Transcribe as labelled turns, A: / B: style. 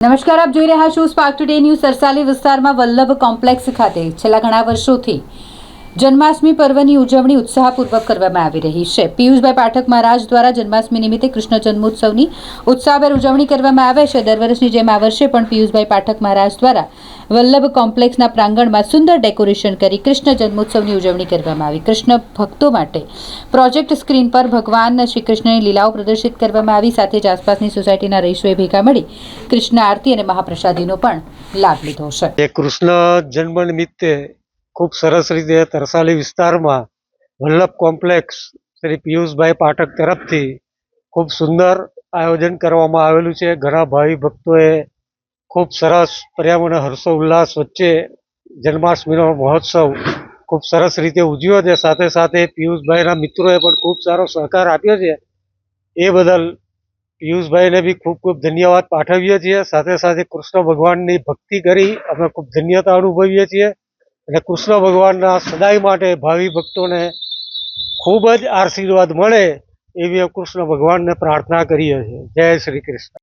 A: નમસ્કાર, આપ જોઈ રહ્યા છો સ્પાર્ક ટુડે ન્યૂઝ સરસાલી વિસ્તારમાં વલ્લભ કોમ્પ્લેક્સ ખાતે છેલ્લા ઘણા વર્ષોથી જન્માષ્ટમી પર્વની ઉજવણી ઉત્સાહપૂર્વક કરવામાં આવી રહી છે. પિયુષભાઈ પાઠક મહારાજ દ્વારા જન્માષ્ટમી નિમિત્તે કૃષ્ણ જન્મોત્સવની ઉત્સાહભેર ઉજવણી કરવામાં આવે છે. દર વર્ષની જેમ આ વર્ષે પણ પિયુષભાઈ પાઠક મહારાજ દ્વારા વલ્લભ કોમ્પ્લેક્સના પ્રાંગણમાં સુંદર ડેકોરેશન કરી કૃષ્ણ જન્મોત્સવની ઉજવણી કરવામાં આવી. કૃષ્ણ ભક્તો માટે પ્રોજેક્ટ સ્ક્રીન પર ભગવાન શ્રી કૃષ્ણની લીલાઓ પ્રદર્શિત કરવામાં આવી. સાથે જ આસપાસની સોસાયટીના રહીશોએ ભેગા મળી કૃષ્ણ આરતી અને મહાપ્રસાદીનો પણ લાભ લીધો છે.
B: કૃષ્ણ જન્મ નિમિત્તે ખૂબ સરસ રીતે તરસાલી વિસ્તારમાં વલ્લભ કોમ્પ્લેક્સ શ્રી પિયુષભાઈ પાઠક તરફથી ખૂબ સુંદર આયોજન કરવામાં આવેલું છે. ઘણા ભાવિ ભક્તોએ ખૂબ સરસ પર્યાવરણ હર્ષો ઉલ્લાસ વચ્ચે જન્માષ્ટમીનો મહોત્સવ ખૂબ સરસ રીતે ઉજવ્યો છે. સાથે સાથે પિયુષભાઈના મિત્રોએ પણ ખૂબ સારો સહકાર આપ્યો છે. એ બદલ પિયુષભાઈને બી ખૂબ ખૂબ ધન્યવાદ પાઠવીએ છીએ. સાથે સાથે કૃષ્ણ ભગવાનની ભક્તિ કરી અમે ખૂબ ધન્યતા અનુભવીએ છીએ. અને કૃષ્ણ ભગવાનના સદાય માટે ભાવિ ભક્તોને ખૂબ જ આશીર્વાદ મળે એવી કૃષ્ણ ભગવાનને પ્રાર્થના કરીએ છીએ. જય શ્રી કૃષ્ણ.